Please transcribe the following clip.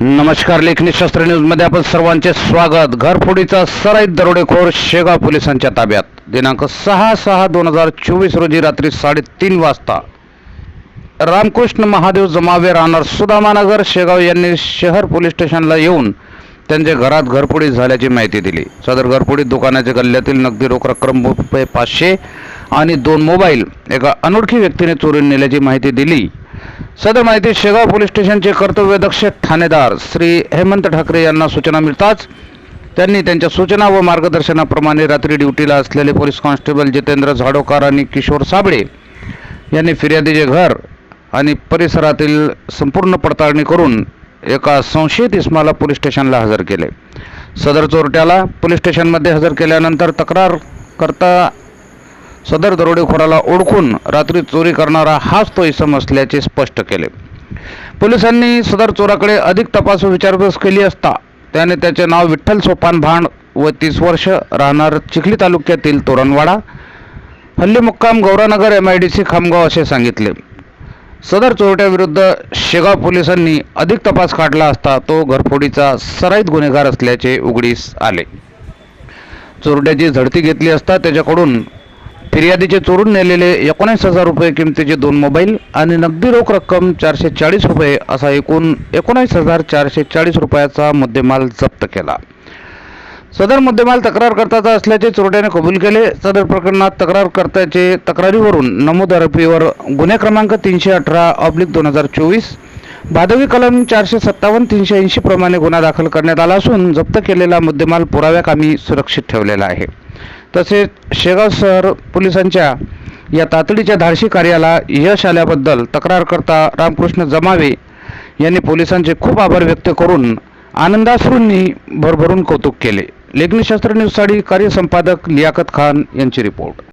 नमस्कार लेखनी शस्त्र न्यूजमध्ये आपण सर्वांचे स्वागत. घरफोडीचा सराईत दरोडेखोर शेगाव पोलिसांच्या ताब्यात. दिनांक सहा सहा दोन हजार चोवीस रोजी रात्री साडेतीन वाजता. रामकृष्ण महादेव जमावे राहणार सुदामानगर शेगाव यांनी शहर पोलीस स्टेशनला येऊन त्यांच्या घरात घरफोडी झाल्याची माहिती दिली. सदर घरफोडीत दुकानाच्या गल्ल्यातील नगदी रोख रक्कम रुपये पाचशे आणि दोन मोबाईल एका अनोळखी व्यक्तीने चोरून नेल्याची माहिती दिली. सदर माहिती शेगाव पोलीस स्टेशनचे कर्तव्यदक्ष ठाणेदार श्री हेमंत ठाकरे यांना सूचना मिळताच त्यांनी त्यांच्या सूचना व मार्गदर्शनाप्रमाणे रात्री ड्युटीला असलेले पोलीस कॉन्स्टेबल जितेंद्र झाडोकार आणि किशोर साबळे यांनी फिर्यादीचे घर आणि परिसरातील संपूर्ण पडताळणी करून एका संशयित इस्माला पोलीस स्टेशनला हजर केले. सदर चोरट्याला पोलीस स्टेशनमध्ये हजर केल्यानंतर तक्रार करता सदर दरोडेखोराला ओळखून रात्री चोरी करणारा हाच तो इसम असल्याचे स्पष्ट केले. पोलिसांनी सदर चोराकडे अधिक तपास व विचारपूस केली असता त्याने त्याचे नाव विठ्ठल सोपान भांड व तीस वर्ष राहणार चिखली तालुक्यातील तोरणवाडा हल्ली मुक्काम Gauranagar M I D C Khamgaon असे सांगितले. सदर चोरट्याविरुद्ध शेगाव पोलिसांनी अधिक तपास काढला असता तो घरफोडीचा सराईत गुन्हेगार असल्याचे उघडीस आले. चोरट्याची झडती घेतली असता त्याच्याकडून फिर्यादीचे चोरून नेलेले एकोणीस हजार रुपये किमतीचे दोन मोबाईल आणि नगदी रोख रक्कम चारशे चाळीस रुपये असा एकूण एकोणीस हजार चारशे चाळीस रुपयाचा मुद्देमाल जप्त केला. सदर मुद्देमाल तक्रारकर्त्याचा असल्याचे चोरट्याने कबूल केले. सदर प्रकरणात तक्रारकर्त्याचे तक्रारीवरून नमूद आरोपीवर गुन्हे क्रमांक तीनशे अठरा ऑब्लिक दोन हजार चोवीस भादवी कलम चारशे सत्तावन्न तीनशे ऐंशी प्रमाणे गुन्हा दाखल करण्यात आला असून जप्त केलेला मुद्देमाल पुराव्याकामी सुरक्षित ठेवलेला आहे. तसेच शेगाव शहर पोलिसांच्या या तातडीच्या धाडशी कार्याला यश आल्याबद्दल तक्रारकर्ता रामकृष्ण जमावे यांनी पोलिसांचे खूप आभार व्यक्त करून आनंदाश्रूंनी भरभरून कौतुक केले. लेखनीशास्त्र न्यूजसाठी कार्यसंपादक लियाकत खान यांची रिपोर्ट.